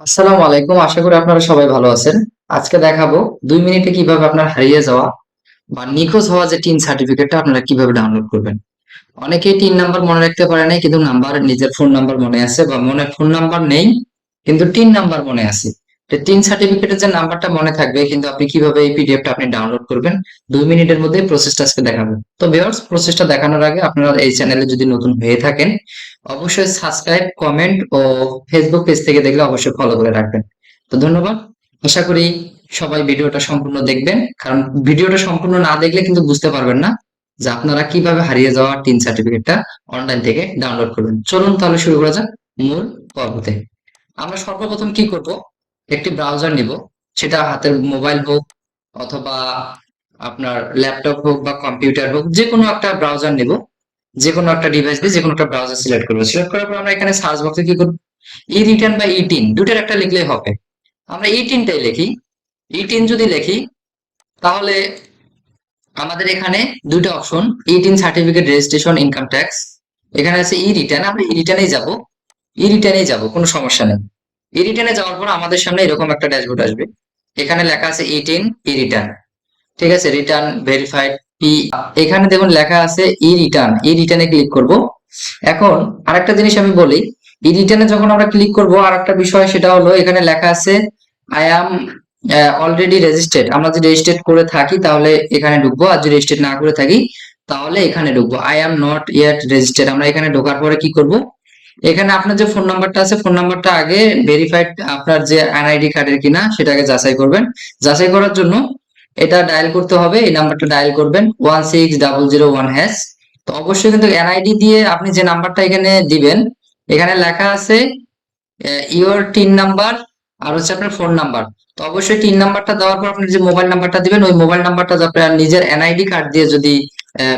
আসসালামু আলাইকুম। আশা করি আপনারা সবাই ভালো আছেন। আজকে দেখাবো দুই মিনিটে কীভাবে আপনার হারিয়ে যাওয়া বা নিখোঁজ হওয়া যে টিন সার্টিফিকেটটা আপনারা কীভাবে ডাউনলোড করবেন। অনেকেই টিন নাম্বার মনে রাখতে পারে নাই, কিন্তু নাম্বার নিজের ফোন নাম্বার মনে আছে বা মনে ফোন নাম্বার নেই, কিন্তু টিন নাম্বার মনে আছে। তো টিন সার্টিফিকেটের যে নাম্বারটা মনে থাকবে, কিন্তু আপনি কীভাবে এই পিডিএফটা আপনি ডাউনলোড করবেন, দুই মিনিটের মধ্যে প্রসেসটা আজকে দেখাবো। তো ভিউয়ার্স প্রসেসটা দেখানোর আগে আপনারা এই চ্যানেলে যদি নতুন হয়ে থাকেন, অবশ্যই সাবস্ক্রাইব কমেন্ট ও ফেসবুক পেজ থেকে দেখলে অবশ্যই ফলো করে রাখবেন। তো ধন্যবাদ। আশা করি সবাই ভিডিওটা সম্পূর্ণ দেখবেন, কারণ ভিডিওটা সম্পূর্ণ না দেখলে কিন্তু বুঝতে পারবেন না যে আপনারা কীভাবে হারিয়ে যাওয়া টিন সার্টিফিকেটটা অনলাইন থেকে ডাউনলোড করবেন। চলুন তাহলে শুরু করা যাক মূল পর্বতে। আমরা সর্বপ্রথম কি করব? একটি ব্রাউজার নিব। সেটা হাতের মোবাইল হোক অথবা আপনার ল্যাপটপ হোক বা কম্পিউটার হোক যে কোনো একটা ব্রাউজার নিব। যে কোনো একটা ডিভাইস দিয়ে যে কোনো একটা ব্রাউজার সিলেক্ট করব। সিলেক্ট করার পর আমরা এখানে সার্চ বক্সে কি করব? ই রিটার্ন বা ই টিন দুটার একটা লিখলেই হবে। আমরা ই টিনটাই লিখি। ই টিন যদি লিখি, তাহলে আমাদের এখানে দুটো অপশন ই TIN certificate registration income tax এখানে আছে ই রিটার্ন আমরা ই রিটার্নেই যাব। ই রিটার্নেই যাব, কোনো সমস্যা নেই। ই রিটার্নে যাওয়ার পর আমাদের সামনে এরকম একটা ড্যাশবোর্ড আসবে। এখানে লেখা আছে ই টিন ই রিটার্ন ঠিক আছে? রিটার্ন ভেরিফাইড পি এখানে দেখুন লেখা আছে ই রিটার্ন ই রিটার্নে ক্লিক করব। এখন আরেকটা জিনিস আমি বলি ই রিটার্নে যখন আমরা ক্লিক করব, আরেকটা বিষয় সেটা হলো এখানে লেখা আছে আই অ্যাম অলরেডি রেজিস্টার্ড আমরা যদি রেজিস্টার্ড করে থাকি তাহলে এখানে ঢুকবো, আর যদি রেজিস্টার্ড না করে থাকি তাহলে এখানে ঢুকবো। I am not yet registered আমরা এখানে ঢোকার পরে কি করব? এখানে আপনার যে ফোন নাম্বারটা আছে ফোন নাম্বারটা আগে ভেরিফাইড আপনার যে এনআইডি কার্ডের কিনা, সেটাকে যাচাই করবেন। যাচাই করার জন্য এটা ডায়াল করতে হবে, এই নাম্বারটা ডায়াল করবেন one six double zero one hash তো অবশ্যই কিন্তু এনআইডি দিয়ে আপনি যে নাম্বারটা এখানে দিবেন, এখানে লেখা আছে ইওর টিন নাম্বার আর হচ্ছে আপনার ফোন নাম্বার তো অবশ্যই টিন নাম্বারটা দেওয়ার পর আপনি যে মোবাইল নাম্বারটা দিবেন, ওই মোবাইল নাম্বারটা আপনার নিজের এনআইডি কার্ড দিয়ে যদি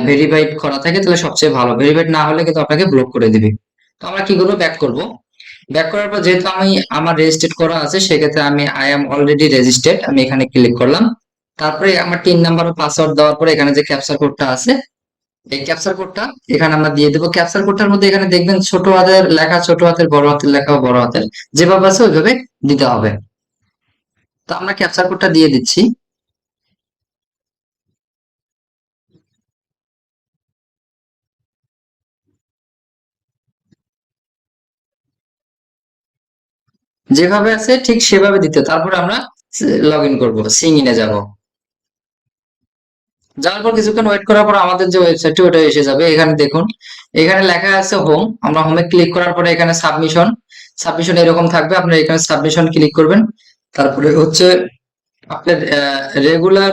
ভেরিফাইড করা থাকে, তাহলে সবচেয়ে ভালো। ভেরিফাইড না হলে কিন্তু আপনাকে ব্লক করে দিবে। তো আমরা কি করব? ব্যাক করব। ব্যাক করার পর যেহেতু আমি আমার রেজিস্টার্ড করা আছে, সেক্ষেত্রে আমি আই এম অলরেডি রেজিস্টার্ড আমি এখানে ক্লিক করলাম। তারপরে আমার তিন নাম্বার পাসওয়ার্ড দেওয়ার পরে এখানে যে ক্যাপচার কোডটা আছে, এই ক্যাপচার কোডটা এখানে আমরা দিয়ে দেবো। ক্যাপচার কোডটার মধ্যে এখানে দেখবেন ছোট হাতের লেখা, ছোট হাতের, বড় হাতের লেখা, বড় হাতের, যেভাবে আছে ওইভাবে দিতে হবে। তো আমরা ক্যাপচার কোডটা দিয়ে দিচ্ছি। যেভাবে আছে ঠিক সেভাবে দিতে তারপর আমরা লগ ইন করব সিং ইনে যাব। যাওয়ার পর কিছুক্ষণ ওয়েট করার পর আমাদের যে ওয়েবসাইটটি ওটা এসে যাবে। এখানে দেখুন, এখানে লেখা আছে হোম আমরা হোমে ক্লিক করার পরে এখানে সাবমিশন সাবমিশন এরকম থাকবে, আপনারা এখানে সাবমিশন ক্লিক করবেন। তারপরে হচ্ছে আপনার রেগুলার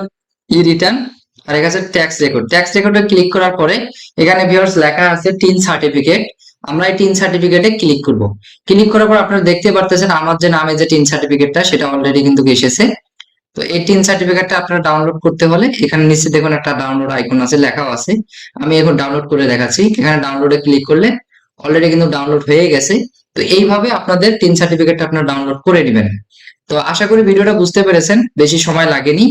ই রিটার্ন আর এখানে ট্যাক্স রেকর্ড ট্যাক্স রেকর্ডে ক্লিক করার পরে এখানে ভিউয়ার্স লেখা আছে টিন সার্টিফিকেট আমরা এই টিন সার্টিফিকেটে ক্লিক করব। ক্লিক করার পর আপনারা দেখতে পারতেছেন আমার যে নামে যে টিন সার্টিফিকেটটা সেটা অলরেডি কিন্তু এসেছে। তো এই টিন সার্টিফিকেটটা আপনারা ডাউনলোড করতে হলে, এখানে নিচে দেখুন একটা ডাউনলোড আইকন আছে, লেখাও আছে। আমি এখন ডাউনলোড করে দেখাচ্ছি। এখানে ডাউনলোডে ক্লিক করলে অলরেডি কিন্তু ডাউনলোড হয়ে গেছে। তো এইভাবে আপনাদের টিন সার্টিফিকেটটা আপনারা ডাউনলোড করে নেবেন। তো আশা করি ভিডিওটা বুঝতে পেরেছেন। বেশি সময় লাগেনি।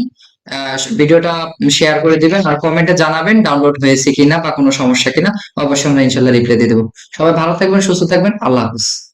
ভিডিওটা শেয়ার করে দিবেন আর কমেন্টে জানাবেন ডাউনলোড হয়েছে কিনা বা কোনো সমস্যা কিনা। অবশ্যই আমরা ইনশাল্লাহ রিপ্লাই দিয়ে দেবো। সবাই ভালো থাকবেন, সুস্থ থাকবেন। আল্লাহ হাফিজ।